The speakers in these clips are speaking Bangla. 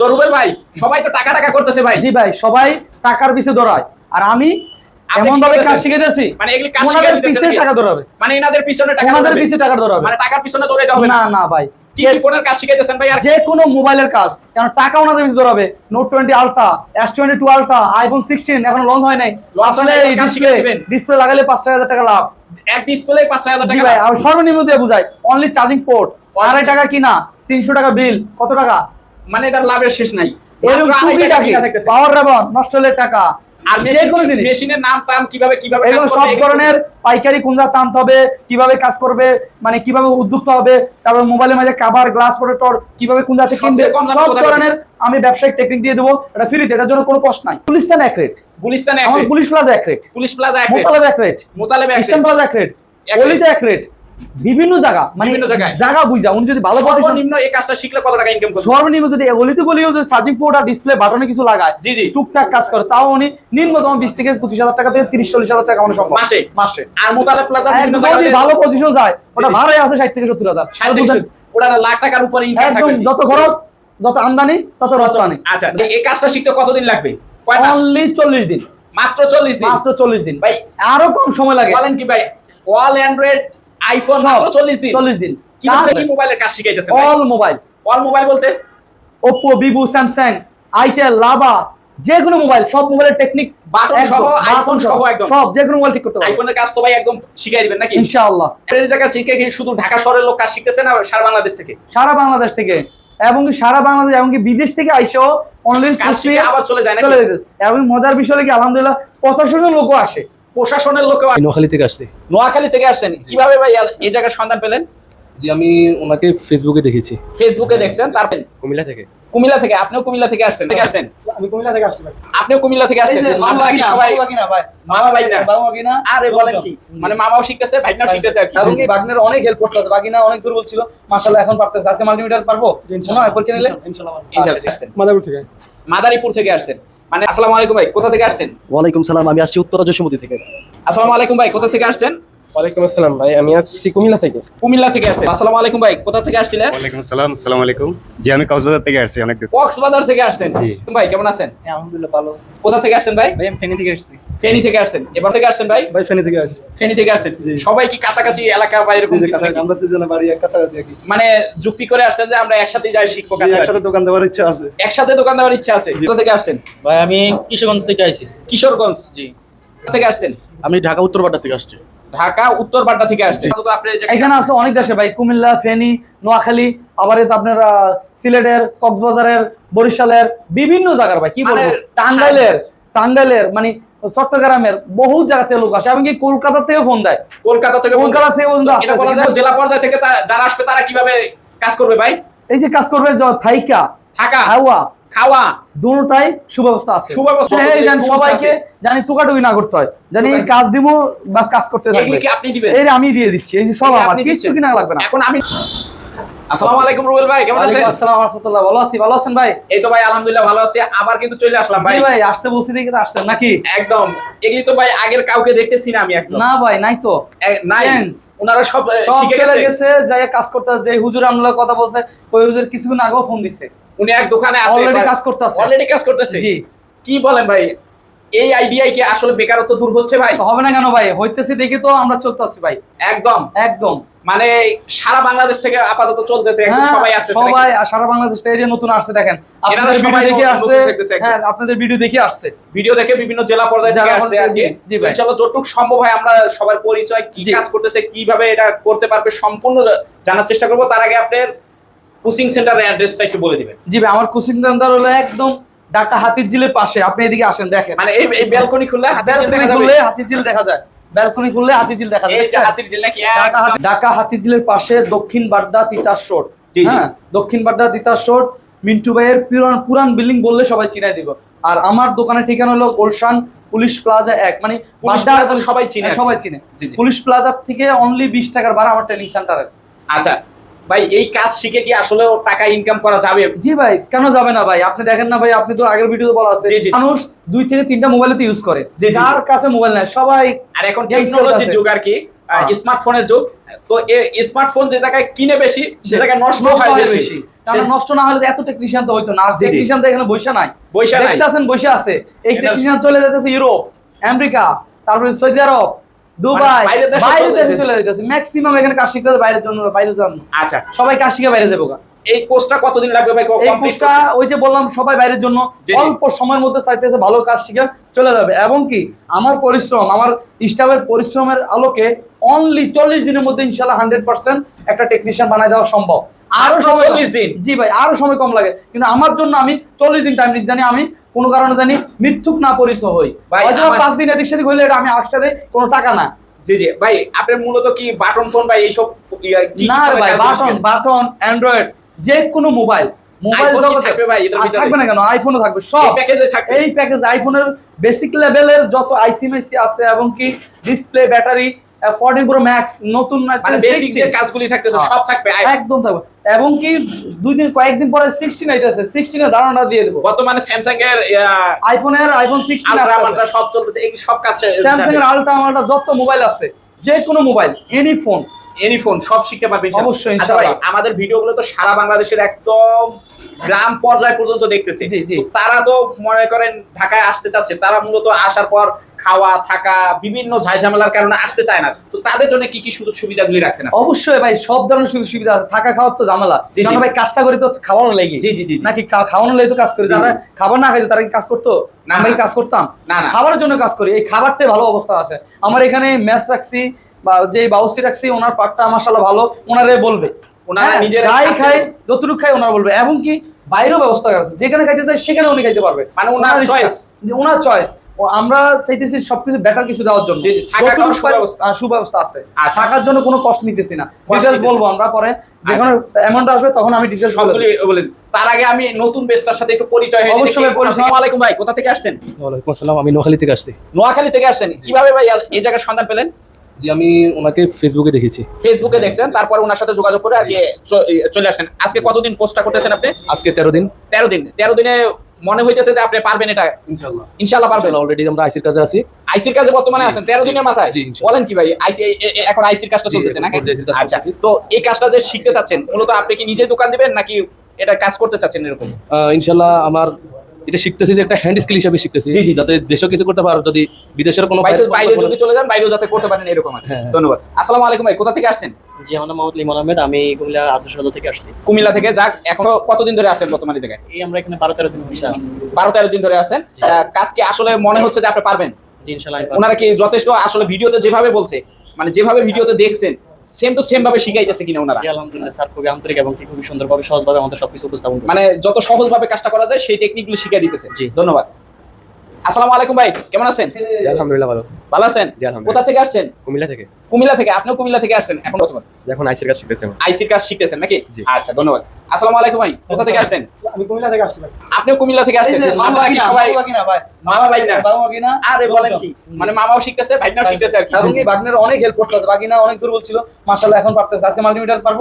তো রুবেল ভাই সবাই তো টাকা টাকা করতেছে ভাই। জি ভাই সবাই টাকার পিছে দৌড়ায় আর আমি এমন ভাবে কাজ মানে এগুলি কাজ শিখে পিছে টাকা দৌড়াবে মানে এনাদের পিছনে টাকা পিছে টাকা দৌড়াবে মানে টাকার পিছনে দৌড়াইতে হবে না। না ভাই। কি কি ফোনের কাজ শিখাইতেছেন ভাই? আর যে কোনো মোবাইলের কাজ। কারণ টাকা ওনাদের পিছে দৌড়াবে note twenty ultra S twenty two ultra iPhone sixteen এখন লঞ্চ হয় নাই। ডিসপ্লে ডিসপ্লে লাগালে টাকা লাভ। এক ডিসপ্লে টাকা ভাই আর সর্বনিম্ন দিয়ে বুঝাই। অনলি চার্জিং পোর্ট আড়াই টাকা কিনা? তিনশো টাকা বিল কত টাকা? মানে এটার লাভের শেষ নাই। পাওয়ার নষ্ট হলে টাকা। আর মেশিনের নাম টাম কীভাবে কীভাবে কাজ এগুলো করবে সব ধরনের পাইকারি কোনটা টানতে হবে কীভাবে কাজ করবে মানে কীভাবে উদ্যুক্ত হবে তারপর মোবাইলের মাঝে কাভার গ্লাস প্রোটেক্টর কীভাবে কোন জাতে কিনবে সবচেয়ে কম দামে সব ধরনের আমি ব্যবসায়িক টেকনিক দিয়ে দেবো। এটা ফ্রিতে এটার জন্য কোনো কষ্ট নাই। গুলিস্তান এক রেট গুলিস্তানে এক আমার পুলিশ প্লাজা এক রেট পুলিশ প্লাজা এক রেট, মোতালেব এক রেট মোতালেবে এক রেট। প্লাজা এক রেট এক রেট বিভিন্ন জায়গা মানে জায়গা বুঝা উনি যদি ভালো পজিশন সর্বনিম্ন এই কাজটা শিখলে কত টাকা ইনকাম করবে? সর্বনিম্ন যদি অলিতে গলিও যদি চার্জিং পোর্ট আর ডিসপ্লে বাটনে কিছু লাগায় জি, জি। টুকটাক কাজ করে তাও উনি নিম্নতম বিশ থেকে পঁচিশ হাজার টাকা থেকে তিরিশ চল্লিশ হাজার টাকা মানে সম্ভব। মাসে? মাসে। আর মোতালেব প্লাজা বিভিন্ন একদম যদি জায়গায় ভালো পজিশন যায় ওটা জি। ভাড়াই আছে ষাট থেকে সত্তর হাজার। ষাট থেকে সত্তর। ওরা লাখ টাকার উপরে ইনকাম একদম থাকবে। যত খরচ যত আমদানি তত রপ্তানি। আচ্ছা এই কাজটা শিখতে কতদিন লাগবে? অনলি চল্লিশ দিন। মাত্র চল্লিশ দিন? মাত্র চল্লিশ দিন। ভাই আরও কম সময় লাগে। বলেন কি ভাই অল অ্যান্ড্রয়েড আইফোন মাত্র চল্লিশ দিন। চল্লিশ দিন। কীভাবে কি মোবাইলের কাজ শিখাইতেছেন অল মোবাইল অল মোবাইল বলতে? স্যামসাং আইটেল লাভা যে কোনো মোবাইল সব মোবাইলের টেকনিক Button সহ, iPhone সহ। একদম। সব যে কোনো মোবাইল ঠিক করতে পারবে আইফোনের কাজ তো ভাই একদম শিখাই দিবেন নাকি? ইনশাআল্লাহ। এই জায়গা শিখে কি শুধু ঢাকা শহরের লোক কাজ শিখতেছে না সারা বাংলাদেশ থেকে? সারা বাংলাদেশ থেকে। এবং সারা বাংলাদেশ এবং বিদেশ থেকে আইসেও অনলাইন কাজ শিখে আবার চলে যায় যেতে। এবং মজার বিষয় হলো কি আলহামদুলিল্লাহ পঁচাশি জন লোকও আসে। প্রশাসনের লোক নোয়াখালী থেকে আসছি। নোয়াখালী থেকে আসছেন। কীভাবে ভাই এই জায়গার সন্ধান পেলেন? জি আমি ওনাকে ফেসবুকে দেখেছি। ফেসবুকে দেখছেন তারপর? কুমিল্লা থেকে। কুমিল্লা থেকে আপনিও কুমিল্লা থেকে আসছেন থেকে আসছেন আমি কুমিল্লা থেকে আসছি আপনিও কুমিল্লা থেকে আসছেন আপনারা কি সবাই? মামা ভাই। না? আরে বলেন কি? মানে মামাও শিখতেছে ভাইনাও শিখতেছে আর কি। এবং কি অনেক হেল্প করতে আছে। বাগিনা অনেক দুর্বল ছিল। মাশাআল্লাহ এখন পারতেছে। আজকে মাল্টিমিটার পারব? হয় পরীক্ষা নিলে? ইনশাআল্লাহ ইনশাআল্লাহ আসছেন থেকে মাদারীপুর থেকে আসছেন। মানে আসসালামু আলাইকুম ভাই কোথা থেকে আসছেন? ওয়ালাইকুম সালাম আমি আসছি উত্তরা জসীমতি থেকে। আসসালামু আলাইকুম ভাই কোথা থেকে আসছেন? ওয়ালাইকুম আসসালাম ভাই আমি আসছি কুমিল্লা থেকে। কুমিল্লা থেকে আসছেন। আসসালামু আলাইকুম ভাই কোথা থেকে আসছিলেন ওয়ালাইকুম আসসালাম আসসালামু আলাইকুম। জি আমি কক্সবাজার থেকে আসছি অনেক দূর। কক্সবাজার থেকে আসছেন? জি। ভাই কেমন আছেন? আলহামদুলিল্লাহ ভালো আছে। কোথা থেকে আসছেন ভাই? ভাই আমি ফেনী থেকে আসছি। ফেনী থেকে আসছেন। এবার থেকে আসছেন ভাই? ভাই ফেনী থেকে আসছি। ফেনী থেকে আসছেন। সবাই কি কাছাকাছি এলাকা বা এরকম? আমরা দুজনে বাড়ি কাছাকাছি কি। মানে যুক্তি করে আসছেন যে আমরা একসাথে যাই শিখব একসাথে দোকান দেওয়ার ইচ্ছা আছে। একসাথে দোকান দেওয়ার ইচ্ছা আছে। কোথা থেকে আসছেন? ভাই আমি কিশোরগঞ্জ থেকে আইছি। কিশোরগঞ্জ? জি। কোথা থেকে আসছেন? আমি ঢাকা উত্তরপাড়া থেকে আসছি। ঢাকা উত্তর বাড্ডা থেকে যে- এখানে আছে অনেক দেশে ভাই কুমিল্লা ফেনী নোয়াখালী আবার আপনার সিলেটের কক্সবাজারের বরিশালের বিভিন্ন জায়গার ভাই কি বলব? মানে টাঙ্গাইলের টাঙ্গাইলের মানে চট্টগ্রামের বহু জায়গা থেকে লোক আসে এমনকি কলকাতা থেকে ফোন দেয়। কলকাতা থেকে কলকাতা থেকে। জেলা পর্যায় থেকে যারা আসবে তারা কীভাবে কাজ করবে ভাই? এই যে কাজ করবে থাইকা। থাকা। হাওয়া। খাওয়া দুটাই সুব্যবস্থা আছে। সুব্যবস্থা সবাইকে জানি টুকাটুকি না করতে হয়। জানি এই কাজ দিব বাস কাজ করতে থাকবে। আপনি দিবেন? এই আমি দিয়ে দিচ্ছি এই সব আমার দিচ্ছেন? কিনা লাগবে না। এখন আমি আসসালামু আলাইকুম রুবেল ভাই কেমন আছেন? ওয়ালাইকুম রাহমাতুল্লাহ ভালো আছি ভালো আছেন ভাই? এই তো ভাই আলহামদুলিল্লাহ ভালো আছি। আবার কিন্তু চলে আসলাম ভাই। ভাই আসতে বলছি দেখে তো আসছেন নাকি? একদম। এগুলি তো ভাই আগের কাউকে দেখতেছি না আমি একদম। না ভাই নাই তো। নাই। ওনারা সব শিখে গেছে। গেছে যাই কাজ করতে যে হুজুর আমলা কথা বলছে ওই হুজুর কিছুক্ষণ আগেও ফোন দিছে। উনি এক দোকানে আছে Already কাজ করতেছে। অলরেডি কাজ করতেছে। জি। কি বলেন ভাই? এই আইডিয়াই কি আসলে বেকারত্ব দূর হচ্ছে ভাই? হবে না কেন ভাই? হইতেছে দেখে তো আমরা চলতেছি ভাই। একদম। একদম। মানে সারা বাংলাদেশ থেকে আপাতত চলতেছে হ্যাঁ, সবাই আসতেছে সবাই আর সারা বাংলাদেশ থেকে যে নতুন আসছে দেখেন আপনাদের ভিডিও দেখে আসছে। হ্যাঁ আপনাদের ভিডিও দেখে আসছে। ভিডিও দেখে বিভিন্ন জেলা পর্যায়ে জেলা আসছে কি জি, ভাই। ইনশাআল্লাহ যতটুকু সম্ভব হয় আমরা সবার পরিচয় কি। কাজ করতেছে কীভাবে এটা করতে পারবে সম্পূর্ণ জানার চেষ্টা করব। তার আগে আপনার কোচিং সেন্টারের অ্যাড্রেসটা একটু বলে দিবেন। জি ভাই আমার কোচিং সেন্টার হলো একদম ঢাকা হাতিঝিলের পাশে। আপনি এদিকে আসেন দেখেন। মানে এই এই ব্যালকনি খুললে হাতের ব্যালকনি খুললে হাতিঝিল দেখা যায়। ব্যালকনি খুললে হাতিঝিল দেখা যায়। এই যে দেখছেন? হাতির জেলা কি ঢাকা হাতিঝিলের পাশে দক্ষিণ বাড্ডা তিতাস রোড। জি। হ্যাঁ দক্ষিণ বাড্ডা তিতাস রোড। মিন্টু ভাইয়ের পুরান পুরান বিল্ডিং বললে সবাই চিনাই দিব। আর আমার দোকানের ঠিকানা হলো গুলশান পুলিশ প্লাজা এক। মানে সবাই চিনে হ্যাঁ, সবাই চিনে। পুলিশ প্লাজার থেকে অনলি বিশ টাকার ভাড়া আমার ট্রেনিং সেন্টারের আচ্ছা ভাই এই কাজ শিখে কি আসলে টাকা ইনকাম করা যাবে? জি ভাই কেন যাবে না ভাই? আপনি দেখেন না ভাই আপনি তো আগের ভিডিওতে বলা আছে। মানুষ দুই থেকে তিনটা মোবাইলে তো ইউজ করে। যার কাছে মোবাইল নাই সবাই আর এখন টেকনোলজি যুগ আর কি। স্মার্টফোনের যুগ। তো স্মার্টফোন যে জায়গায় কিনে বেশি সে জায়গায় নষ্ট হয় বেশি। বেশি। কারণ নষ্ট না হলে এত টেকনিশিয়ান তো হইতো না। আর। টেকনিশিয়ান তো এখানে বসে নাই। বইসা নাই। দেখতেছেন বসে আছে। এই টেকনিশিয়ান চলে যেতেছে ইউরোপ আমেরিকা তারপরে সৌদি আরব দুবাই মানে বাইরে দেশে চলে ম্যাক্সিমাম এখানে কাজ শিখতে বাইরের জন্য বাইরে যান আচ্ছা। সবাই কাজ শিখে বাইরে যাব এই কোর্সটা কতদিন লাগবে ভাই? এই কোর্সটা ওই যে বললাম সবাই বাইরের জন্য। অল্প সময়ের মধ্যে চাইতেছে ভালো কাজ শিখে চলে যাবে। এবং কি আমার পরিশ্রম আমার স্টাফের পরিশ্রমের আলোকে অনলি চল্লিশ দিনের মধ্যে ইনশাল্লাহ হান্ড্রেড পার্সেন্ট একটা টেকনিশিয়ান বানায় দেওয়া সম্ভব। আরও সময় 40 দিন? জি ভাই আরও সময় কম লাগে। কিন্তু আমার জন্য আমি চল্লিশ দিন টাইম নিচ্ছি। জানি আমি কোনো কারণে জানি মিথ্যুক না পরিচয় হই। ভাই, হয়তো পাঁচ দিন এদিক সেদিক হইলে এটা আমি একসাথে কোনো টাকা না। জি জি। ভাই আপনার মূলত কি বাটন ফোন ভাই এইসব না ভাই বাটন বাটন অ্যান্ড্রয়েড যে কোনো মোবাইল। মোবাইল জগতে থাকবে ভাই? এটার ভিতরে? থাকবে না কেন? আইফোনও থাকবে সব। প্যাকেজে থাকবে। এই প্যাকেজ আইফোনের বেসিক লেভেলের যত আইসিএমএসি আছে এবং কি display battery fourteen pro max নতুন মানে বেসিক যে কাজগুলি থাকতেছে হ্যাঁ। সব থাকবে একদম থাকবে। এবং কি দুই দিন কয়েকদিন পরে সিক্সটিন আইতেছে। সিক্সটিনের ধারণা দিয়ে দেবো। বর্তমানে স্যামসাং এর আইফোনের আইফোন সিক্সটিন আলট্রা মাল্ট্রা সব চলতেছে এই সব কাজ স্যামসাং এর আলট্রা আলট্রা যত মোবাইল আছে যে কোনো mobile any phone any phone সব শিখতে পারবে অবশ্যই, আচ্ছা ইনশাআল্লাহ। আমাদের ভিডিওগুলো তো সারা বাংলাদেশের একদম গ্রাম পর্যায় পর্যন্ত দেখতেছে। তারা তো মনে করেন ঢাকায় আসতে চাচ্ছে তারা মূলত আসার পর খাওয়া থাকা বিভিন্ন ঝামেলার কারণে আসতে চায় না। তো তাদের জন্য কি কি সুযোগ সুবিধাগুলি রাখছে না অবশ্যই ভাই সব ধরনের সুযোগ সুবিধা আছে। থাকা খাওয়ার তো ঝামেলা। ভাই কাজটা করি তো খাওয়ানো লাগে। জি জি জি। নাকি খাওয়ানো লাগে তো কাজ করি। যারা খাবার না খাইতো তারা কি কাজ করতো? না, না। কাজ করতাম? না না। খাবারের জন্য কাজ করি। এই খাবারটাই ভালো অবস্থা আছে। আমার এখানে ম্যাচ রাখছি বা যে বাউসি রাখছি ওনার পাটটা মাসাল্লাহ ভালো। ওনারে বলবে। ওনারা হ্যাঁ, যাই যতটুকু ওনারা বলবে। এবং কি বাইরেও ব্যবস্থা আছে। যেখানে খাইতে চাই সেখানে উনি খাইতে পারবে। মানে ওনার চয়েস। ওনার চয়েস আমরা চাইতেছি সবকিছু বেটার কিছু দেওয়ার জন্য। সুব্যবস্থা। আছে। আচ্ছা। থাকার জন্য কোনো কষ্ট নিতেছি না। ডিটেলস বলব আমরা পরে। যখন অ্যামাউন্ট আসবে তখন আমি ডিটেলস সবগুলি বলে তার আগে আমি নতুন বেস্টার সাথে একটু পরিচয় হয়ে অবশ্যই পরিচয়। আসসালামু আলাইকুম ভাই কোথা থেকে আসছেন? ওয়ালাইকুম আসসালাম আমি নোয়াখালী থেকে আসছি। নোয়াখালী থেকে আসছেন। কীভাবে ভাই এই জায়গার সন্ধান পেলেন? জি আমি ওনাকে ফেসবুকে দেখেছি। ফেসবুকে দেখছেন তারপর ওনার সাথে যোগাযোগ করে আর কি চ- চলে আসছেন আজকে কতদিন কোর্সটা করতেছেন আপনি? আজকে তেরো দিন। তেরো দিন। তেরো দিনে মনে হইতেছে যে আপনি পারবেন এটা। ইনশাল্লাহ ইনশাল্লাহ পারবেন। অলরেডি আমরা আইসির কাজে আছি। আইসির কাজে বর্তমানে আছেন তেরো জি, দিনের মাথায়। বলেন কি ভাই আইসি এখন আইসির কাজটা চলতেছে নাকি? আচ্ছা তো এই কাজটা যে শিখতে চাচ্ছেন মূলত আপনি কি নিজে দোকান দিবেন নাকি এটা কাজ করতে চাচ্ছেন এরকম? আহ, ইনশাল্লাহ আমার এটা শিখতেছি যে একটা হ্যান্ড স্কিল হিসাবে শিখতেছি। জি, জি। যাতে দেশেও কিছু করতে পারো যদি বিদেশের কোনো বাইরে যদি চলে যান বাইরেও যাতে করতে পারেন এরকম আর হ্যাঁ। ধন্যবাদ। আসসালামু আলাইকুম ভাই কোথা থেকে আসছেন? জি আমার নাম মোহাম্মদ লিমন আহমেদ আমি কুমিল্লা আদর্শ থেকে আসছি। কুমিল্লা থেকে যাক এখন কতদিন ধরে আসেন বর্তমানে এই জায়গায়? এই আমরা এখানে বারো তেরো দিন বসে আসছি বারো তেরো দিন ধরে আহ, কাজ কি আসলে মনে হচ্ছে যে আপনি পারবেন? জি ওনারা কি যথেষ্ট আসলে ভিডিওতে যেভাবে বলছে মানে যেভাবে ভিডিওতে দেখছেন সেম টু সেম ভাবে শিখাইতেছে কিনা ওনারা? জি আলহামদুলিল্লাহ স্যার খুবই আন্তরিক এবং কি খুবই সুন্দরভাবে সহজভাবে আমাদের সবকিছু উপস্থাপন মানে যত সহজ ভাবে কাজটা করা যায় সেই টেকনিকগুলো শিখিয়ে দিতেছে। জি। ধন্যবাদ। আসসালামু আলাইকুম ভাই কেমন আছেন? আলহামদুলিল্লাহ ভালো। ভালো আছেন? জি, কোথা থেকে আসছেন? কুমিল্লা থেকে। কুমিল্লা থেকে আপনিও কুমিল্লা থেকে আসছেন এখন বর্তমান? যখন আইসির কাজ শিখতেছি আমি। আইসির কাজ শিখতেছেন নাকি? জি। আচ্ছা ধন্যবাদ। আসসালামু আলাইকুম ভাই কোথা থেকে আসছেন? আমি কুমিল্লা থেকে আসছি ভাই। আপনিও কুমিল্লা থেকে আসছেন? আপনারা কি কিনা, সবাই? মামা কিনা ভাই? মামা ভাই না আরে বলেন কি মানে মামাও শিখতেছে ভাইনাও শিখতেছে আর কি। এবং কি বাগনের অনেক হেল্প করতে আছে। বাগিনা অনেক দুর্বল ছিল। মাশাআল্লাহ এখন পারতেছে। আজকে মাল্টিমিটার পারব?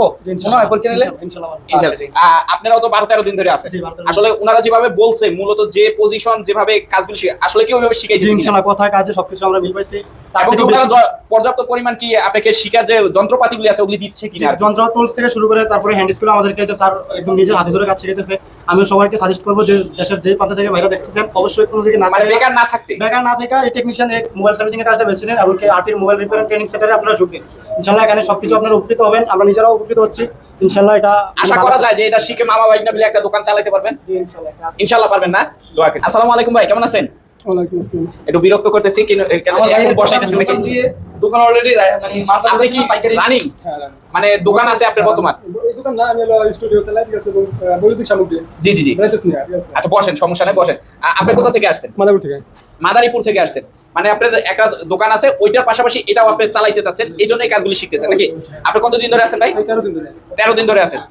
হয় পরীক্ষা নিলে? ইনশাআল্লাহ। আ- আপনারাও তো বারো তেরো দিন ধরে আছেন। 12 13 আসলে ওনারা যেভাবে বলছে মূলত যে পজিশন যেভাবে কাজগুলো শিখে আসলে কি ওইভাবে শিখাই জি ইনশাল্লাহ কথায় কাজে সবকিছু আমরা মিল পাইছি। তার এবং কি থেকেও ওনারা বেশি- য- পর্যাপ্ত পরিমাণ কি আপনাকে শিকার যে যন্ত্রপাতিগুলি আছে ওগুলি দিচ্ছে কিনা যন্ত্র টুলস থেকে শুরু করে তারপরে হ্যান্ড স্কুল আমাদেরকে যে স্যার একদম নিজের হাতে ধরে কাজ শিখেতেছে আমি সবাইকে সাজেস্ট করব যে দেশের যে প্রান্ত থেকে বাইরে দেখতেছেন অবশ্যই কোনো দিকে না মানে বেকার না থাকতে। বেকার না থেকে এই টেকনিশিয়ান এক মোবাইল সার্ভিসিং এর কাজটা বেছে নিন এমনকি আর্টির মোবাইল রিপেয়ার ট্রেনিং সেন্টারে আপনারা যোগ দিন। ইনশাল্লাহ এখানে সবকিছু আপনারা উপকৃত হবেন আমরা নিজেরাও উপকৃত হচ্ছি। ইনশাল্লাহ এটা আশা করা যায় যে এটা শিখে মামা ভাই না মিলে একটা দোকান চালাতে পারবেন। ইনশাল্লাহ। ইনশাল্লাহ পারবেন না? দোয়া আসসালামু আলাইকুম ভাই কেমন আছেন? ওয়ালাইকুম আসসালাম। একটু বিরক্ত করতেছি কেন কেন আমার ভাই এখন বসাইতেছেন নাকি? দোকান অলরেডি মানে মাথা আপনি কি রানিং? মানে দোকান আছে আপনার বর্তমান? দোকান না আমি স্টুডিও চালাই ঠিক আছে বৈদ্যুতিক সামগ্রী। জি জি জি। আচ্ছা বসেন সমস্যা নেই বসেন। আপনি কোথা থেকে আসছেন? মাদারপুর থেকে। মাদারীপুর থেকে আসছেন। মানে আপনার একটা দোকান আছে ওইটার পাশাপাশি এটাও আপনি চালাইতে চাচ্ছেন এই জন্য এই কাজগুলি শিখতেছেন নাকি? আপনি কতদিন ধরে আছেন ভাই? তেরো দিন ধরে। তেরো দিন ধরে আছেন।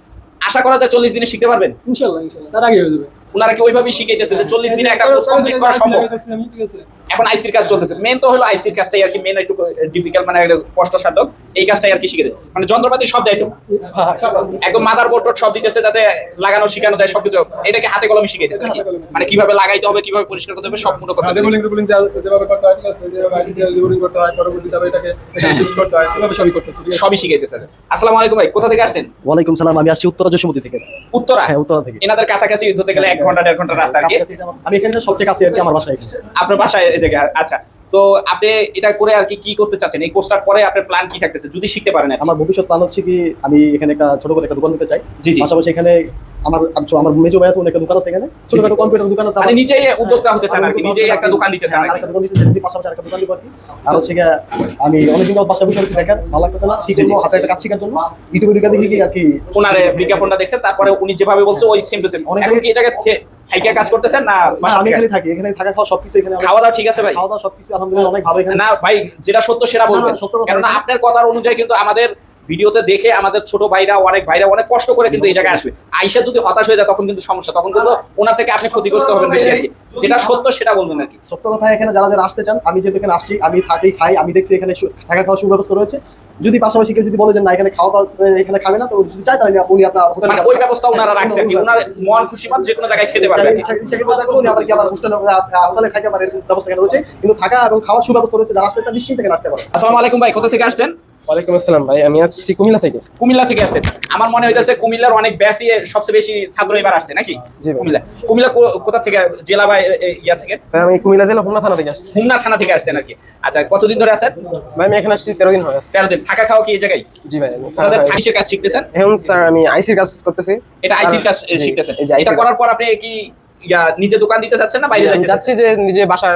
আশা করা যায় চল্লিশ দিনে শিখতে পারবেন? ইনশাল্লাহ ইনশাল্লাহ। তার আগে হয়ে যাবে। ওনারা কি ওইভাবেই শিখাইতেছে যে চল্লিশ দিনে একটা কোর্স কমপ্লিট করা সম্ভব? এখন আইসির কাজ চলতেছে। মেন তো হলো আইসির কাজটাই আর কি মেন একটু ডিফিকাল্ট মানে এই কাজটাই আর কি শিখেছে। মানে যন্ত্রপাতি সব দেয় তো। একদম মাদার বোর্ড সব দিতেছে যাতে লাগানো শিখানো যায় সবকিছু। এটাকে হাতে কলমে শিখাইতেছে নাকি? মানে কীভাবে লাগাইতে হবে কীভাবে পরিষ্কার করতে হবে সম্পূর্ণ করতেছে। রিবুলিং রিবুলিং যেভাবে করতে হয় যেভাবে রিবুলিং করতে হয় পরবর্তীতে এটাকে টেস্ট করতে হয় এভাবে সবই করতেছি শিখাইতেছে আসসালামু আলাইকুম ভাই কোথা থেকে আসছেন? ওয়ালাইকুম সালাম আমি আসছি উত্তরা জসীমতি থেকে। উত্তরা? হ্যাঁ উত্তরা থেকে। এনাদের কাছাকাছি ধরতে গেলে এক ঘণ্টা দেড় ঘণ্টা রাস্তা আর কি? আমি এখানে সবচেয়ে কাছে আর কি আমার বাসায় আপনার বাসায় এই জায়গায় আচ্ছা। তো আপনি এটা করে আর কি কি করতে চাচ্ছেন? এই কোর্সটার পরে আপনার প্ল্যান কি থাকতেছে? যদি শিখতে পারেন আমার ভবিষ্যৎ প্ল্যান হচ্ছে কি আমি এখানে একটা ছোট করে একটা দোকান দিতে চাই। জি জি। পাশাপাশি এখানে আমার আমার মেজো ভাই আছে একটা দোকান আছে এখানে। ছোটখাটো কম্পিউটার দোকান আছে নিজেই উদ্যোক্তা হতে চান আর কি নিজেই একটা দোকান দিতে চান আর কি? আরেকটা দোকান দিতে চাইছি পাশাপাশি আরেকটা দোকান দিব আর কি। আর হচ্ছে আমি অনেকদিন যাবত বাসা বসে আছি বেকার ভালো লাগতেছে না। কি জি, জি। হাতে একটা কাজ শেখার জন্য। ইউটিউবে ঢুকে দেখি কি আর কি? ওনারে বিজ্ঞাপনটা দেখছেন তারপরে উনি যেভাবে বলছে ওই সেম টু সেম অনেক এখন কি এই জায়গায় থাইকা কাজ করতেছেন না আমি থেকে? এখানে থাকি এখানে থাকা খাওয়া সবকিছু এখানে খাওয়া দাওয়া ঠিক আছে ভাই? খাওয়া দাওয়া সবকিছু আলহামদুলিল্লাহ অনেক ভালো এখানে। না ভাই যেটা সত্য সেটা বলবেন। কেননা আপনার কথার অনুযায়ী কিন্তু আমাদের ভিডিওতে দেখে আমাদের ছোট ভাইরা অনেক ভাইরা অনেক কষ্ট করে কিন্তু এই জায়গায় আসবে। আইসা যদি হতাশ হয়ে যায় তখন কিন্তু সমস্যা। তখন কিন্তু ওনার থেকে আপনি ক্ষতিগ্রস্ত হবেন বেশি আর কি। যেটা সত্য সেটা বলবেন আর কি। সত্য কথা এখানে যারা যারা আসতে চান আমি যেহেতু এখানে আসছি আমি থাকি খাই আমি দেখছি এখানে থাকা খাওয়ার সুব্যবস্থা রয়েছে। যদি পাশাপাশি কেউ যদি বলে যে না এখানে খাওয়া দাওয়া এখানে খাবে না তো যদি চাই তাহলে উনি আপনার হোটেলে মানে ওই ব্যবস্থা ওনারা রাখছে আর কি। ওনার মন খুশি মত যে কোনো জায়গায় খেতে পারবে আর কি। উনি আবার কি আবার হোটেলে হোটেলে খাইতে পারেন ব্যবস্থা এখানে রয়েছে। কিন্তু থাকা এবং খাওয়ার সুব্যবস্থা রয়েছে যারা আসতে চান নিশ্চিন্তে এখানে আসতে পারে আসসালামু আলাইকুম ভাই কোথা থেকে আসছেন? ওয়ালাইকুম আসসালাম ভাই আমি আসছি কুমিল্লা থেকে। কুমিল্লা থেকে আসছেন। আমার মনে হইতেছে কুমিল্লার অনেক বেশি সবচেয়ে বেশি ছাত্র এবার আসছে নাকি? কুমিল্লা। কুমিল্লা কোথা থেকে জেলা বা ইয়া থেকে? ভাই আমি কুমিল্লা জেলা হোমনা থানা থেকে আসছি। হুমনা থানা থেকে আসছেন আর কি আচ্ছা কতদিন ধরে আছেন? ভাই আমি এখানে আসছি তেরো দিন হয়ে আসছে তেরো দিন। থাকা খাওয়া কি এই জায়গায়? জি ভাই। থাকিসের কাজ শিখতেছেন? এখন স্যার আমি আইসির কাজ করতেছি। এটা আইসির কাজ শিখতেছেন। এটা করার পর আপনি কি নিজে দোকান দিতে চাচ্ছেন না বাইরে যাচ্ছি যে নিজে বাসার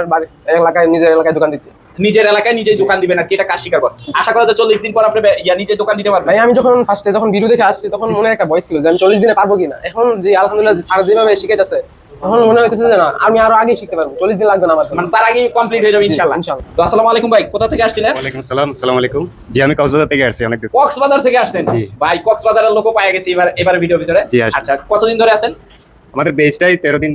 এলাকায় নিজের এলাকায় দোকান দিতে। নিজের এলাকায় নিজেই দোকান দিবেন আর কি এটা কাজ শিকার পর আশা করা যায় চল্লিশ দিন পর আপনি ইয়া নিজে দোকান দিতে পারবেন। ভাই আমি যখন ফার্স্টে যখন ভিডিও দেখে আসছি তখন মনে একটা ভয় ছিল যে আমি চল্লিশ দিনে পারব কিনা। এখন যে আলহামদুলিল্লাহ যে স্যার যেভাবে শিখাইতেছে এখন মনে হইতেছে যে না আমি আরও আগে শিখতে পারব। চল্লিশ দিন লাগবে না আমার। মানে তার আগে কমপ্লিট হয়ে যাবে ইনশাআল্লাহ। ইনশাআল্লাহ। তো আসসালামু আলাইকুম ভাই কোথা থেকে আসছিলেন? ওয়ালাইকুম আসসালাম আসসালামু আলাইকুম। জি আমি কক্সবাজার থেকে আসছি অনেক কক্সবাজার থেকে আসছেন? জি। ভাই কক্সবাজারের লোকও পাওয়া গেছে এবার এবার ভিডিও ভিতরে। আচ্ছা কতদিন ধরে আছেন? আমাদের বেসটাই তেরো দিন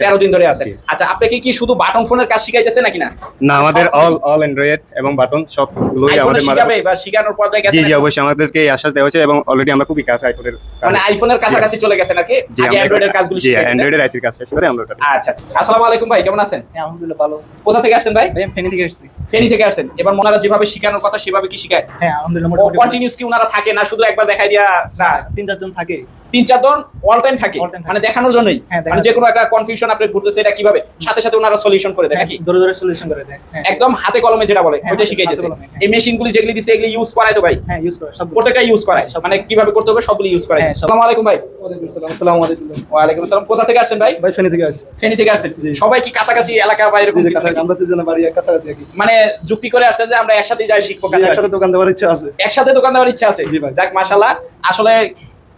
তেরো দিন ধরে আছেন জি। আচ্ছা আপনাকে কি শুধু বাটন ফোনের কাজ শিখাইতেছে নাকি না? না আমাদের অল অল অ্যান্ড্রয়েড এবং বাটন সবগুলোই আইফোনে আমাদের শিখাবে বা শিখানোর পর্যায়ে জি গেছে জি জি অবশ্যই আমাদেরকে এই আশ্বাস দেওয়া হয়েছে এবং অলরেডি আমরা খুবই কাছে আইফোনের মানে আইফোনের কাছাকাছি চলে গেছে নাকি? জি আগে অ্যান্ড্রয়েডের কাজগুলো জি শিখাইতেছে। অ্যান্ড্রয়েডের আইসির কাজ শেষ করে আমরা ওটা আচ্ছা আচ্ছা। আসসালামু আলাইকুম ভাই কেমন আছেন? আলহামদুলিল্লাহ ভালো আছে। কোথা থেকে আসছেন ভাই? আমি ফেনী থেকে এসেছি ফেনী থেকে আসছেন। এবার মনারা যেভাবে শিখানোর কথা সেভাবে কি শিখায়? হ্যাঁ আলহামদুলিল্লাহ মোটামুটি কন্টিনিউস কি ওনারা থাকে না শুধু একবার দেখাই দিয়া না তিন চারজন থাকে। তিন চারজন অল টাইম থাকে। মানে দেখানোর জন্যই। হ্যাঁ, মানে যে কোনো একটা কনফিউশন আপনি ঘুরতেছে এটা কীভাবে? সাথে সাথে ওনারা সলিউশন করে দেয় নাকি? ধরে ধরে সলিউশন করে দেয়। হ্যাঁ। একদম হাতে কলমে যেটা বলে হ্যাঁ, ওইটা কলমে, হ্যাঁ। এই মেশিনগুলি যেগুলি দিছে এগুলি ইউজ করায় তো ভাই? হ্যাঁ ইউজ করে সব প্রত্যেকটা ইউজ করায়। মানে কীভাবে করতে হবে সবগুলি ইউজ করায়। হ্যাঁ, আসসালামু আলাইকুম ভাই। ওয়ালাইকুম আসসালাম। আসসালামু আলাইকুম ওয়ালাইকুম আসসালাম। কোথা থেকে আসছেন ভাই? ভাই ফেনী থেকে আসছি। ফেনী থেকে আসছেন। সবাই কি কাছাকাছি এলাকা বা এরকম? আমরা দুজনে বাড়ি কাছাকাছি মানে যুক্তি করে আসছেন যে আমরা একসাথে যাই শিখব। একসাথে দোকান দেওয়ার ইচ্ছা আছে। একসাথে দোকান দেওয়ার ইচ্ছা আছে। জি ভাই। যাক মাশাআল্লাহ। আসলে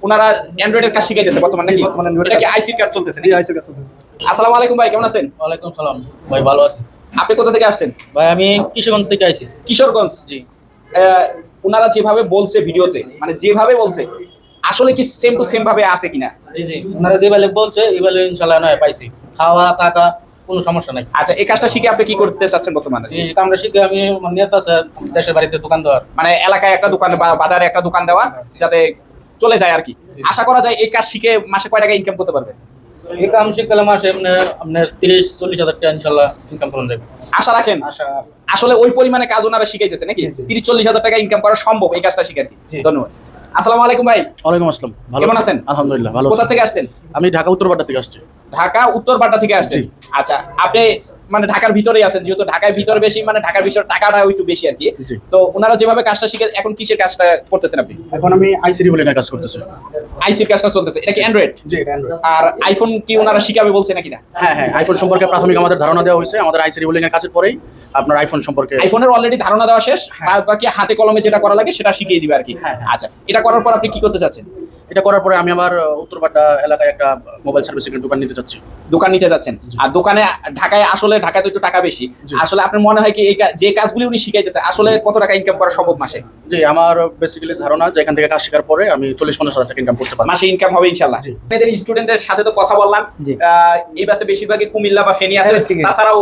ওনারা অ্যান্ড্রয়েডের কাজ শিখাইতেছে বর্তমান নাকি? বর্তমানে Android এটা কি কাজ। আইসির কাজ চলতেছে জি নাকি? আইসে কাছে আসসালামু আলাইকুম ভাই কেমন আছেন? ওয়ালাইকুম সালাম। ভাই ভালো আছি। আপনি কোথা থেকে আসছেন? ভাই আমি কিশোরগঞ্জ থেকে আইছি। কিশোরগঞ্জ? জি। ওনারা যেভাবে বলছে ভিডিওতে মানে যেভাবে বলছে আসলে কি সেম টু সেম ভাবে আছে কিনা? জি জি। ওনারা যে বেলে বলছে ইনশাল্লাহ নয় পাইছি। খাওয়া থাকা কোনো সমস্যা নাই। আচ্ছা এই কাজটা শিখে আপনি কি করতে চাচ্ছেন বর্তমানে? এই কামটা শিখে আমি আমার নিয়ত আছে দেশের বাড়িতে দোকান দেওয়ার। মানে এলাকায় একটা দোকান বা বাজারে একটা দোকান দেওয়া যাতে চলে যায় আর কি। আশা করা যায় এই কাজ শিখে মাসে কয় টাকা ইনকাম করতে পারবেন? এই কাম শিখলে মাসে আপনার তিরিশ চল্লিশ হাজার টাকা ইনশাল্লাহ ইনকাম করুন যাবে। আশা রাখেন? আসলে ওই পরিমাণে কাজ ওনারা শিখাইতেছে নাকি? তিরিশ চল্লিশ হাজার টাকা ইনকাম করা সম্ভব এই কাজটা শিখে আর কি ধন্যবাদ। আসসালামু আলাইকুম ভাই। ওয়ালাইকুম আসসালাম। ভালো কেমন আছেন? আলহামদুলিল্লাহ ভালো কোথা থেকে আসছেন? আমি ঢাকা উত্তরপাড়া থেকে আসছি। ঢাকা উত্তর বাড্ডা থেকে আসছেন? জি। আচ্ছা আপনি মানে ঢাকার ভিতরেই আছেন যেহেতু ঢাকার ভিতরে বেশি মানে ঢাকার ভিতরে টাকাটা একটু বেশি আর কি। তো ওনারা যেভাবে কাজটা শিখে এখন কিসের কাজটা করতেছেন আপনি? এখন আমি আইসিডি বলে কাজ করতেছি। আইসির কাজটা চলতেছে এটা কি অ্যান্ড্রয়েড জি আর আইফোন কি ওনারা শিখাবে বলছে নাকি না? হ্যাঁ হ্যাঁ আইফোন সম্পর্কে প্রাথমিক আমাদের ধারণা দেওয়া হয়েছে আমাদের আইসিডি বলে কাজের পরেই আপনার আইফোন সম্পর্কে আইফোনের অলরেডি ধারণা দেওয়া শেষ বাদ বাকি হাতে কলমে যেটা করা লাগে সেটা শিখিয়ে দিবে আর কি। হ্যাঁ, হ্যাঁ। আচ্ছা এটা করার পর আপনি কি করতে চাচ্ছেন? এটা করার পরে আমি আমার উত্তরপাড়া এলাকায় একটা মোবাইল সার্ভিসিং এর দোকান নিতে চাচ্ছি। দোকান নিতে যাচ্ছেন আর দোকানে ঢাকায় আসলে ঢাকায় তো একটু টাকা বেশি। আসলে আপনার মনে হয় কি এই যে কাজগুলি উনি শিখাইতেছে আসলে কত টাকা ইনকাম করা সম্ভব মাসে? জি আমার বেসিক্যালি ধারণা যে এখান থেকে কাজ শেখার পরে আমি চল্লিশ পঞ্চাশ হাজার টাকা ইনকাম করতে পারব। মাসে ইনকাম হবে ইনশাল্লাহ আপনাদের স্টুডেন্টের সাথে তো কথা বললাম। এই বাসে বেশিরভাগই কুমিল্লা বা ফেনী আছে। হ্যাঁ। তাছাড়াও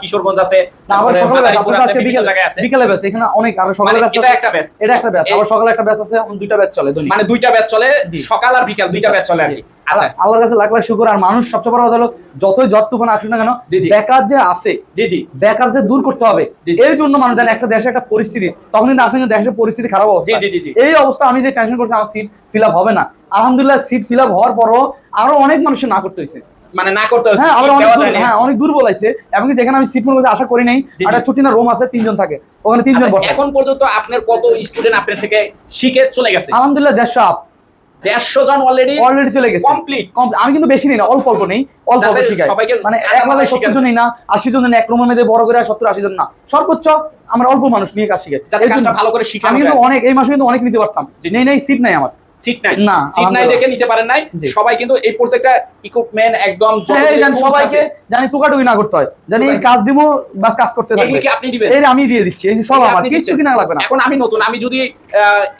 কিশোরগঞ্জ আছে আবার সকালে ব্যাচ, মাদারীপুর আপনাদের আছে, আজকে জায়গায় আছে। বিকেলে ব্যাচ এখানে অনেক আরও সকালে ব্যাচ এটা একটা ব্যাচ এটা একটা ব্যাচ আবার সকালে একটা ব্যাচ আছে দুইটা ব্যাচ চলে মানে দুইটা ব্যাচ চলে সকাল আর বিকাল দুইটা ব্যাচ চলে আর কি। আল্লাহর কাছে লাখ লাখ শুকর। আর মানুষ সবচেয়ে বড় কথা হলো যতই ঝড় তুফান আসুক না কেন। বেকার যে আছে জি জি। বেকার যে দূর করতে হবে। এর জন্য মানুষ জানে একটা দেশে একটা পরিস্থিতি। তখন কিন্তু আসলে দেশের পরিস্থিতি খারাপ অবস্থা। জি, জি, জি। এই অবস্থা আমি যে টেনশন করছি আমার সিট ফিল আপ হবে না। আলহামদুলিল্লাহ সিট ফিল আপ হওয়ার পরও আরও অনেক মানুষের না করতে হয়েছে। মানে না করতে হচ্ছে হ্যাঁ অনেক দূর- যায়নি। হ্যাঁ অনেক দুর্বল আছে এমনকি যেখানে আমি সিট মনে করছি আশা করি নাই। জি, জি। একটা ছুটি না রুম আছে তিনজন থাকে। ওখানে তিনজন আচ্ছা, বসে। এখন পর্যন্ত আপনার কত স্টুডেন্ট আপনার থেকে শিখে চলে গেছে? আলহামদুলিল্লাহ দেড়শো আপ দেড়শো জন অলরেডি অলরেডি চলে গেছে? Complete। আমি কিন্তু বেশি নেই না অল্প অল্প নেই অল্প অল্প শিখাই মানে খাতা এক মাথায় লাগায় সত্তর জনই না আশি জন এক রুমের মধ্যে বড় করে সত্তর আশি জন না। সর্বোচ্চ আমরা অল্প মানুষ নিয়ে কাজ শিখে ভালো করে শিখে আমি কিন্তু অনেক এই মাসে কিন্তু অনেক নিতে পারতাম। যে নেই সিট নাই আমার। সিট নাই। না, সিট নাই দেখে নিতে পারেন নাই। সবাই কিন্তু এই প্রত্যেকটা ইকুইপমেন্ট একদম হ্যাঁ, tools সবাইকে জানি টুকাটুকি না করতে হয়। জানি কাজ দিব বাস কাজ করতে থাকবে। কি আপনি দিবেন? এই আমি দিয়ে দিচ্ছি এই সব আমার কিছু কিনা লাগবে না। এখন আমি নতুন আমি যদি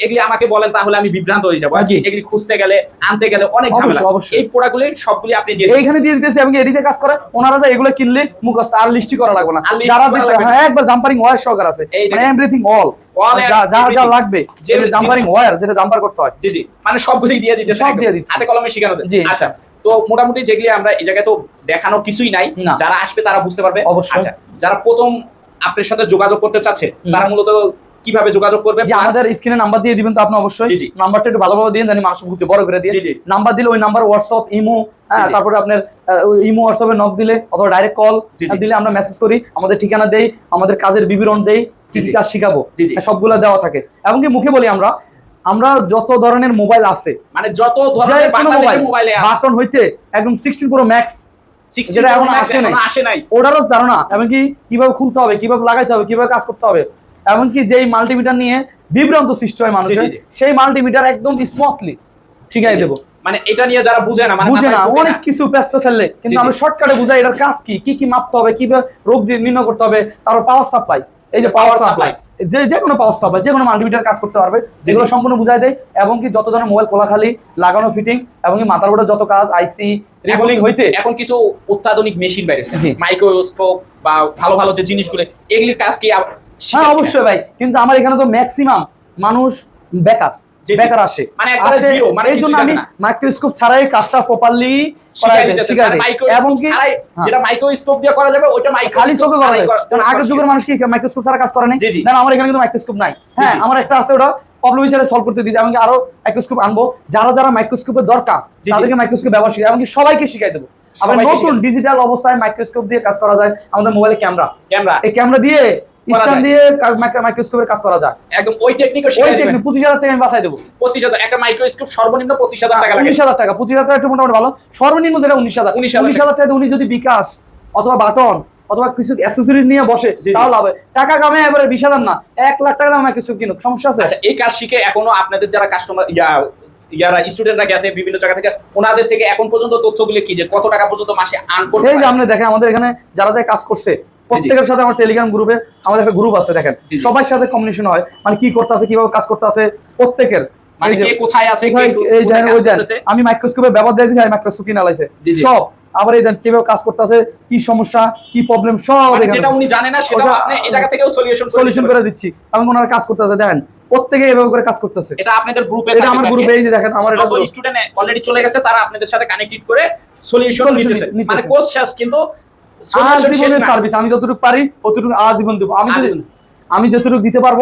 এগুলি আমাকে বলেন তাহলে আমি বিভ্রান্ত হয়ে যাব। এগুলি খুঁজতে গেলে আনতে গেলে অনেক ঝামেলা। এই প্রোডাক্টগুলি সবগুলি আপনি দিয়ে এইখানে দিয়ে দিতেছে এবং এডিতে কাজ করে ওনারা যা এগুলো কিনলে মুখস্থ আর লিস্টি করা লাগবে না। যারা। হ্যাঁ একবার জাম্পারিং ওয়ার সহকার আছে। মানে এভরিথিং অল and যা যা যা লাগবে যে জাম্পারিং ওয়ার যেটা জাম্পার করতে হয় জি জি মানে দিয়ে দিতে সব দিয়ে দিচ্ছে। হাতে কলমে শেখানো। জি। আচ্ছা তো মোটামুটি যেগুলি আমরা এই জায়গায় তো দেখানোর কিছুই নাই। যারা আসবে তারা বুঝতে পারবে অবশ্যই। আচ্ছা যারা প্রথম আপনার সাথে যোগাযোগ করতে চাচ্ছে তারা মূলত কীভাবে যোগাযোগ করবে আমাদের স্ক্রিনে নাম্বার দিয়ে দিবেন তো আপনি অবশ্যই। নাম্বারটা একটু ভালোভাবে দিন জানি মানুষ বুঝতে বড় করে দিয়ে। নাম্বার দিলে ওই নাম্বার হোয়াটসঅ্যাপ ইমো হ্যাঁ। তারপরে আপনার ইমো হোয়াটসঅ্যাপে নক দিলে অথবা ডাইরেক্ট কল জি, জি। দিলে আমরা মেসেজ করি আমাদের ঠিকানা দেই আমাদের কাজের বিবরণ দেই কি কি কাজ শিখাবো। হ্যাঁ, সবগুলো দেওয়া থাকে এমনকি মুখে বলি আমরা আমরা যত ধরনের মোবাইল আছে মানে যত ধরনের মোবাইল বাটন হইতে একদম সিক্সটিন প্রো ম্যাক্স যেটা। এখনও আসে নাই ওটারও ধারণা এমনকি কীভাবে খুলতে হবে কীভাবে লাগাইতে হবে কীভাবে কাজ করতে হবে এমনকি যেই মাল্টিমিটার নিয়ে বিভ্রান্ত সৃষ্টি হয় মানুষের। সেই মাল্টিমিটার একদম স্মুথলি শিখাই দেবো। মানে এটা নিয়ে যারা বুঝে না মানে বুঝে না অনেক কিছু প্যাস পেছালে কিন্তু। আমি শর্টকাটে বুঝাই এটার কাজ কি কি কি মাপতে হবে কীভাবে রোগ নির্ণয় করতে হবে তারপর পাওয়ার সাপ্লাই এই যে পাওয়ার সাপ্লাই যে যে কোনো পাওয়ার সাপ্লাই যে কোনো মাল্টিমিটার কাজ করতে পারবে যেগুলো সম্পূর্ণ বুঝাই দেয় এবং কি যত ধরনের মোবাইল খোলাখালি লাগানো ফিটিং এবং কি মাথার উপরে যত কাজ আইসি রিগুলিং হইতে এখন কিছু অত্যাধুনিক মেশিন বাইরেছে। মাইক্রোস্কোপ বা ভালো ভালো যে জিনিসগুলো এগুলির কাজ কি হ্যাঁ অবশ্যই ভাই কিন্তু আমার এখানে তো ম্যাক্সিমাম মানুষ বেকার জি, জি। বেকার আসে। মানে একবারে আসে, zero, এই জন্য আমি মাইক্রোস্কোপ ছাড়াই কাজটা প্রপারলি শিখাই দিতেছে মাইক্রোস্কোপ এবং কি। যেটা মাইক্রোস্কোপ দিয়ে করা যাবে ওইটা খালি চোখে করা যায় কারণ আগের যুগের মানুষ কি মাইক্রোস্কোপ ছাড়া কাজ করে নাই? জি, জি। আমার এখানে কিন্তু মাইক্রোস্কোপ নাই। হ্যাঁ আমার একটা আছে ওটা প্রবলেম হিসেবে সলভ করতে দিয়েছি। এমনকি আরও মাইক্রোস্কোপ আনব? যারা যারা মাইক্রোস্কোপের দরকার। তাদেরকে মাইক্রোস্কোপ ব্যবহার শিখাই। এমনকি সবাইকে শিখাই দেবো। আবার নতুন ডিজিটাল অবস্থায় মাইক্রোস্কোপ দিয়ে কাজ করা যায়। আমাদের মোবাইলে ক্যামেরা ক্যামেরা এই ক্যামেরা দিয়ে স্ট্যান্ড দিয়ে মাইক্রোস্কোপের কাজ করা যায়। একদম ওই টেকনিকও ওই টেকনিক পঁচিশ হাজার টাকা আমি বাঁচাই দেবো। পঁচিশ হাজার একটা মাইক্রোস্কোপ সর্বনিম্ন পঁচিশ হাজার টাকা লাগে। টাকা পঁচিশ হাজার টাকা একটু মোটামুটি ভালো। সর্বনিম্ন যেটা উনিশ হাজার। 19,000 টাকা উনি যদি বিকাশ অথবা বাটন অথবা কিছু অ্যাক্সেসরিজ নিয়ে বসে। তাহলে হবে টাকা কামে এবারে বিশ হাজার না এক লাখ টাকা দামে কিছু কিনুক সমস্যা আছে? আচ্ছা এই কাজ শিখে এখনও আপনাদের যারা কাস্টমার ইয়া ইয়ারা স্টুডেন্টরা গেছে বিভিন্ন জায়গা থেকে ওনাদের থেকে এখন পর্যন্ত তথ্যগুলো কি? যে কত টাকা পর্যন্ত মাসে আর্ন করতে এই যে আপনি দেখেন আমাদের এখানে যারা যারা কাজ করছে প্রত্যেকের সাথে আমার টেলিগ্রাম গ্রুপে আমাদের একটা গ্রুপ আছে দেখেন। সবার সাথে কমিউনিকেশন হয় মানে কি করতে আছে কীভাবে কাজ করতে আছে প্রত্যেকের। মানে কে কোথায় আছে দেন করতেছে? আমি মাইক্রোস্কোপে ব্যবহার দিয়ে দিচ্ছি মাইক্রোস্কোপ কিনা জি। সব। আবার এই দেন কীভাবে কাজ করতে আছে কি সমস্যা কি প্রবলেম সব মানে যেটা উনি জানে না সেটা আপনি এই জায়গা থেকেও সলিউশন সলিউশন করে দিচ্ছি। আমি ওনারা কাজ করতেছে দেখেন প্রত্যেকে এভাবে করে কাজ করতেছে। এটা আপনাদের গ্রুপে এটা আমার গ্রুপে এই যে দেখেন আমার এটা স্টুডেন্ট অলরেডি চলে গেছে তারা আপনাদের সাথে কানেক্টেড করে সলিউশন নিতেছে। মানে কোর্স শেষ কিন্তু আজীবনের সার্ভিস আমি যতটুকু পারি আজীবন দেবো। আমি আমি যতটুকু দিতে পারব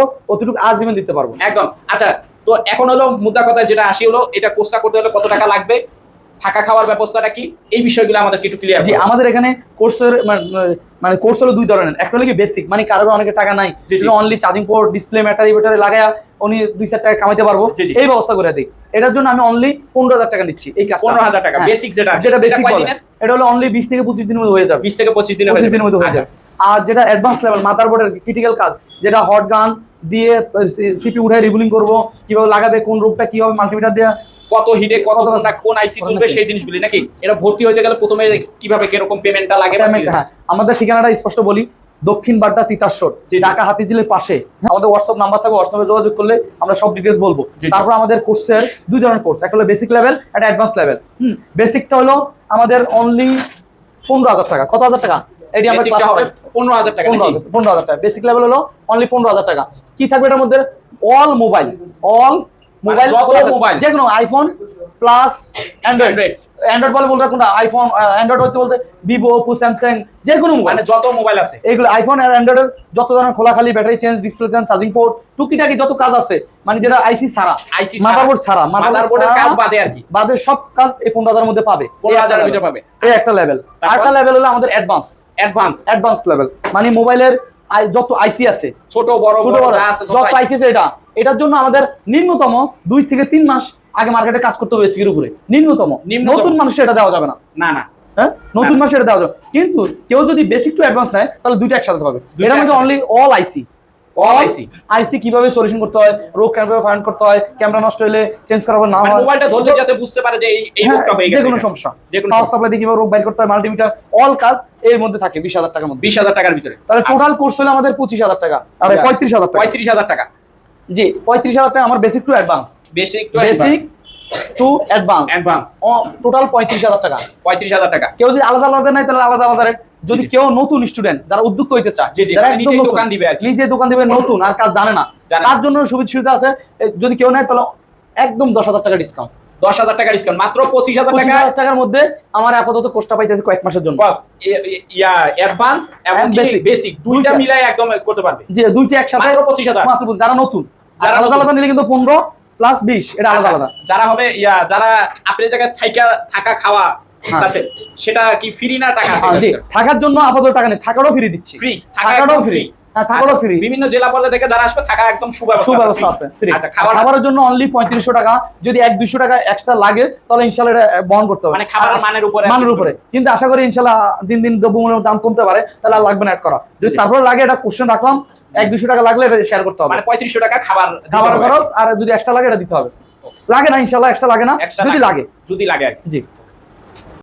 আজীবন দিতে পারব। একদম। আচ্ছা তো এখন হলো মুদ্রা কথা যেটা আসি হলো এটা কোর্সটা করতে হলে কত টাকা লাগবে? থাকা খাওয়ার ব্যবস্থাটা কি? এই বিষয়গুলো আমাদেরকে একটু ক্লিয়ার জি আমাদের এখানে কোর্সের মানে কোর্স হলো দুই ধরনের। একটা হলো কি বেসিক মানে কারোর অনেকে টাকা নাই। জি। Only charging port display battery battery লাগায়া উনি দুই চার টাকা কামাইতে পারব। এই ব্যবস্থা করে দিই। এটার জন্য আমি অনলি পনেরো হাজার টাকা নিচ্ছি এই কাজ পনেরো হাজার টাকা বেসিক যেটা যেটা বেসিক এটা হলো অনলি বিশ থেকে পঁচিশ দিনের মধ্যে হয়ে যাবে। বিশ থেকে পঁচিশ দিনে পঁচিশ দিনের মধ্যে হয়ে। যাবে। আর যেটা অ্যাডভান্স লেভেল মাদারবোর্ডের ক্রিটিক্যাল কাজ যেটা হট গান দিয়ে সিপি উঠায় রিবুলিং করব কীভাবে লাগাবে কোন রূপটা কীভাবে মাল্টিমিটার দিয়ে কত হিটে কত ঘণ্টা কোন আইসি তুলবে? সেই জিনিসগুলি নাকি? এটা ভর্তি হইতে গেলে প্রথমে কীভাবে কীরকম পেমেন্টটা লাগে হ্যাঁ। আমাদের ঠিকানাটা স্পষ্ট বলি। দক্ষিণ বাড্ডা তিতাসর জি। ঢাকা হাতিঝিলের পাশে। আমাদের হোয়াটসঅ্যাপ নাম্বার থাকবে হোয়াটসঅ্যাপে যোগাযোগ করলে আমরা সব ডিটেলস বলব। তারপর আমাদের কোর্সের দুই ধরনের কোর্স একটা হলো বেসিক লেভেল একটা অ্যাডভান্স লেভেল হুম বেসিকটা হলো আমাদের অনলি পনেরো হাজার টাকা। কত হাজার টাকা? এটি আমরা হবে পনেরো হাজার টাকা পনেরো হাজার পনেরো হাজার টাকা। বেসিক লেভেল হলো অনলি পনেরো হাজার টাকা। কি থাকবে এটার মধ্যে? All mobile all mobile. যে কোনো আইফোন প্লাস অ্যান্ড্রয়েড। অ্যান্ড্রয়েড বলে বলতে কোনটা? আইফোন অ্যান্ড্রয়েড বলতে ভিভো ওপো স্যামসাং যে কোনো মোবাইল মানে যত মোবাইল আছে। এইগুলো আইফোন আর অ্যান্ড্রয়েডের যত ধরনের খোলাখালি battery change display change charging port টুকিটাকি যত কাজ আছে মানে যেটা আইসি ছাড়া আইসি মাদারবোর্ড ছাড়া। মাদারবোর্ডের কাজ বাদে আর কি। বাদে সব কাজ এই পনেরো হাজারের মধ্যে পাবে। পনেরো এই একটা ভিতরে পাবে। এই একটা লেভেল? আরেকটা লেভেল হলো আমাদের অ্যাডভান্স অ্যাডভান্স অ্যাডভান্স লেভেল মানে মোবাইলের যত আইসি আছে। ছোট বড় যত আইসি আছে এটা। এটার জন্য আমাদের নিম্নতম দুই থেকে তিন মাস আগে মার্কেটে কাজ করতে হবে বেসিকের উপরে। নিম্নতম। নতুন মানুষের এটা দেওয়া যাবে না। না না। হ্যাঁ? নতুন মাসে এটা দেওয়া যাবে কিন্তু কেউ যদি বেসিক টু অ্যাডভান্স নেয় তাহলে দুইটা একসাথে পাবে। মধ্যে only all IC All IC কীভাবে সলিউশন করতে হয় রোগ কীভাবে ফাইন্ড করতে হয় ক্যামেরা নষ্ট হলে চেঞ্জ করা না মানে হয়। মোবাইলটা ধরলে যাতে বুঝতে পারে যে এই এই রোগটা যে কোনো সমস্যা। যে কোনো পাওয়ার সাপ্লাই দিয়ে কীভাবে রোগ বাইর করতে হয় মাল্টিমিটার অল কাজ এর মধ্যে থাকে বিশ হাজার টাকার মধ্যে। বিশ হাজার টাকার ভিতরে। তাহলে টোটাল কোর্স হলো আমাদের পঁচিশ হাজার টাকা আরে আচ্ছা। পঁয়ত্রিশ হাজার টাকা। পঁয়ত্রিশ হাজার টাকা। জি পঁয়ত্রিশ হাজার টাকা আমার basic to advance basic to basic to advance advance total পঁয়ত্রিশ হাজার টাকা। পঁয়ত্রিশ হাজার টাকা। কেউ যদি আলাদা আলাদা নেয় তাহলে আলাদা আলাদা রেট যদি। কেউ নতুন স্টুডেন্ট যারা উদ্যোগ করতে চায় জি, জি, যারা মানে নতুন, দোকান দিবে। নিজে দোকান দিবে নতুন আর কাজ জানে না। তার জন্য সুবিধা সুবিধা আছে যদি কেউ নেয় তাহলে একদম দশ হাজার টাকা ডিসকাউন্ট দশ হাজার টাকা ডিসকাউন্ট মাত্র পঁচিশ হাজার টাকা। টাকার মধ্যে আমার আপাতত কোর্সটা পাইতেছে কয়েক মাসের জন্য। বাস ইয়া অ্যাডভান্স এবং বেসিক দুইটা। মিলাই একদম করতে পারবে। দুইটা একসাথে মাত্র পঁচিশ হাজার। মাত্র যারা নতুন যারা আলাদা আলাদা নিলে কিন্তু পনেরো প্লাস বিশ এটা আলাদা আচ্ছা, আলাদা। যারা হবে ইয়া যারা আপনার জায়গায় থাইকা থাকা খাওয়া হ্যাঁ। সেটা কি ফ্রি না টাকা হ্যাঁ, থাকার জন্য আপাতত টাকা নেই থাকারও ফ্রি দিচ্ছি। ফ্রি থাকা থাকাটাও ফ্রি থাকারও ফ্রি বিভিন্ন জেলা পর্যায়ে থেকে যারা আসবে থাকা একদম সুব্যবস্থা আছে। ফ্রি আচ্ছা খাবারের জন্য অনলি পঁয়ত্রিশশো টাকা যদি এক দুইশো টাকা এক্সট্রা লাগে তাহলে ইনশাল্লাহ এটা বহন করতে হবে। মানে খাবারের মানের উপরে মানের উপরে। কিন্তু আশা করি ইনশাল্লাহ দিন দিন দ্রব্যমূল্যের দাম কমতে পারে তাহলে আর লাগবে না অ্যাড করা। যদি তারপরে লাগে এটা কোশ্চেন রাখলাম এক দুশো টাকা লাগলে এটা শেয়ার করতে হবে। মানে পঁয়ত্রিশশো টাকা খাবার খাবার খরচ আর যদি এক্সট্রা লাগে এটা দিতে হবে। লাগে না ইনশাল্লাহ এক্সট্রা লাগে না। যদি লাগে। লাগে। যদি লাগে আর জি।